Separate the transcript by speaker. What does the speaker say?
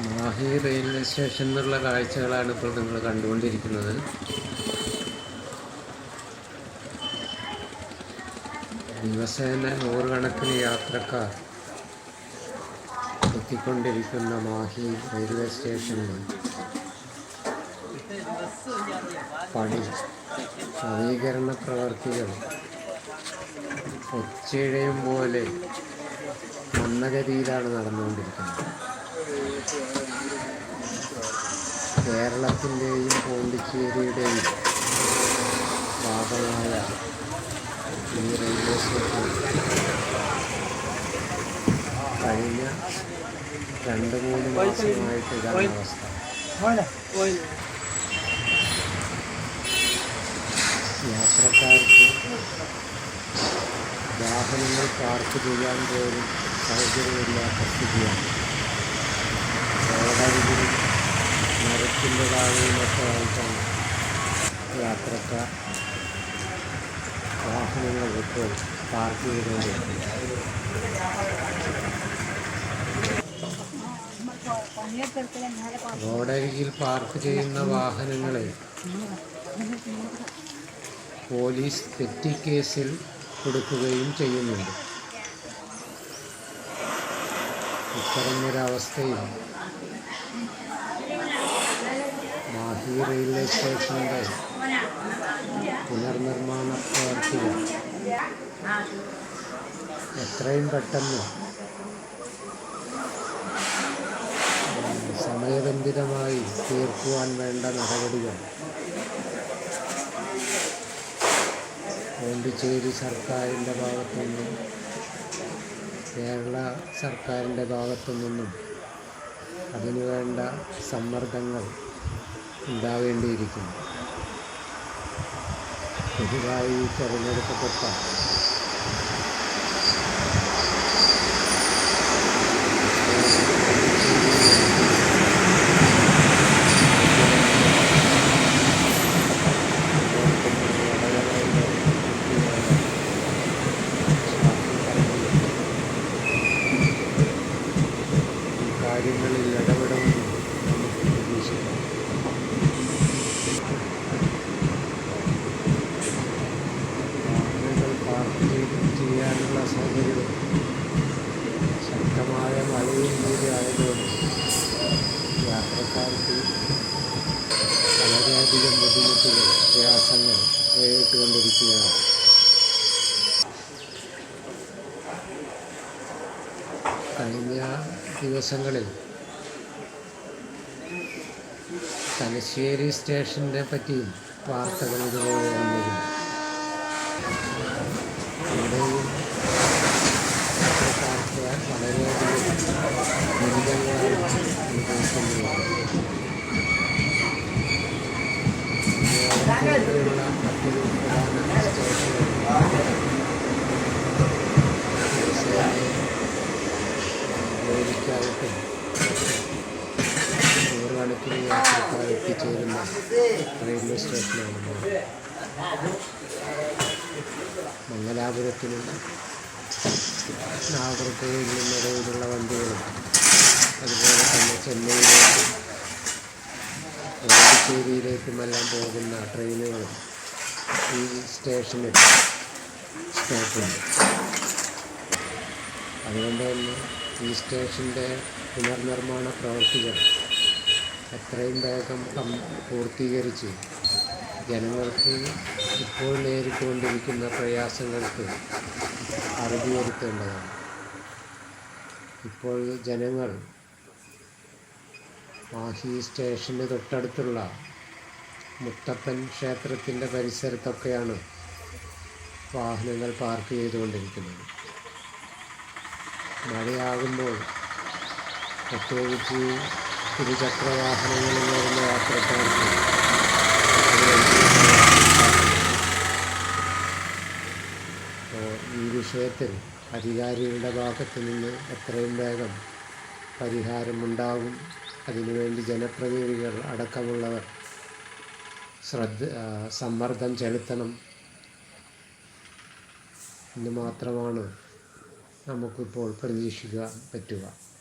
Speaker 1: Mahe railway station എന്നുള്ള കാഴ്ചകളാണ് ഇപ്പോൾ നിങ്ങൾ കണ്ടുകൊണ്ടിരിക്കുന്നത്. ദിവസേന നൂറുകണക്കിന് യാത്രക്കാർ എത്തിക്കൊണ്ടിരിക്കുന്ന മാഹി റെയിൽവേ സ്റ്റേഷനിൽ പണി നവീകരണ പ്രവർത്തികൾ ഒച്ചയിഴയും പോലെ മന്ദഗതിയിലാണ് നടന്നുകൊണ്ടിരിക്കുന്നത്. കേരളത്തിന്റെയും പോണ്ടിച്ചേരിയുടെയും ഭാഗമായ ഈ റെയിൽവേ സ്റ്റേഷൻ കഴിഞ്ഞ രണ്ട് മൂന്ന് മാസമായിട്ട് ഇതാണ് അവസ്ഥ. യാത്രക്കാർക്ക് വാഹനങ്ങൾ പാർക്ക് ചെയ്യാൻ പോലും സൗകര്യമില്ലാത്ത സ്ഥിതിയാണ്. റോഡരികിലും മരത്തിന്റെ ആയിട്ടാണ് യാത്രക്കാർ പാർക്ക് ചെയ്തത് റോഡരികിൽ പാർക്ക് ചെയ്യുന്ന വാഹനങ്ങളെ പോലീസ് തെറ്റിക്കേസിൽ കേസിൽ കൊടുക്കുകയും ചെയ്യുന്നുണ്ട്. ഇത്തരമൊരവസ്ഥയിൽ മാഹി റെയിൽവേ സ്റ്റേഷന്റെ പുനർനിർമ്മാണ പ്രവർത്തികൾ എത്രയും പെട്ടെന്ന് സമയബന്ധിതമായി തീർക്കുവാൻ വേണ്ട നടപടികൾ പോണ്ടിച്ചേരി സർക്കാരിന്റെ ഭാഗത്തുനിന്നും കേരള സർക്കാരിന്റെ ഭാഗത്തു നിന്നും അതിനുവേണ്ട സമ്മർദ്ദങ്ങൾ ഉണ്ടാവേണ്ടിയിരിക്കുന്നു. പുതുതായി തിരഞ്ഞെടുക്കപ്പെട്ട പ്രയാസങ്ങൾ നേരിട്ടുകൊണ്ടിരിക്കുകയാണ് കഴിഞ്ഞ ദിവസങ്ങളിൽ തലശ്ശേരി സ്റ്റേഷനെ പറ്റി വാർത്തകൾ ഇതുപോലെ വന്നിരുന്നു. ഇവിടെയും വളരെയധികം ദുരിതങ്ങളാണ് ജോലിക്കായിട്ടും നൂറുകണക്കിന് യാത്രക്കാർ എത്തിച്ചേരുന്ന റെയിൽവേ സ്റ്റേഷനാണ്. മംഗലാപുരത്തിനും നാഗർകോവിലിനും ഇടയിലുള്ള വണ്ടികളും അതുപോലെ തന്നെ ചെന്നൈയിലേക്കും പോകുന്ന ട്രെയിനുകളും ഈ സ്റ്റേഷനിൽ സ്റ്റോപ്പുണ്ട് അതുകൊണ്ട് തന്നെ ഈ സ്റ്റേഷന്റെ പുനർനിർമ്മാണ പ്രവർത്തികൾ എത്രയും വേഗം പൂർത്തീകരിച്ച് ജനങ്ങൾക്ക് ഇപ്പോൾ നേരിട്ടുകൊണ്ടിരിക്കുന്ന പ്രയാസങ്ങൾക്ക് അറുതി വരുത്തേണ്ടതാണ് ഇപ്പോൾ ജനങ്ങൾ മാഹി സ്റ്റേഷന് തൊട്ടടുത്തുള്ള മുത്തപ്പൻ ക്ഷേത്രത്തിന്റെ പരിസരത്തൊക്കെയാണ് വാഹനങ്ങൾ പാർക്ക് ചെയ്തുകൊണ്ടിരിക്കുന്നത്. മഴയാകുമ്പോൾ പ്രത്യേകിച്ച് ഇരുചക്ര വാഹനങ്ങളിൽ വരുന്ന യാത്രക്കാർക്ക് ഈ വിഷയത്തിൽ അധികാരികളുടെ ഭാഗത്തു നിന്ന് എത്രയും വേഗം പരിഹാരമുണ്ടാകും. അതിനുവേണ്ടി ജനപ്രതിനിധികൾ അടക്കമുള്ളവർ ശ്രദ്ധ സമ്മർദ്ദം ചെലുത്തണം. എന്ന് മാത്രമാണ് നമുക്കിപ്പോൾ പ്രതീക്ഷിക്കാൻ പറ്റുക.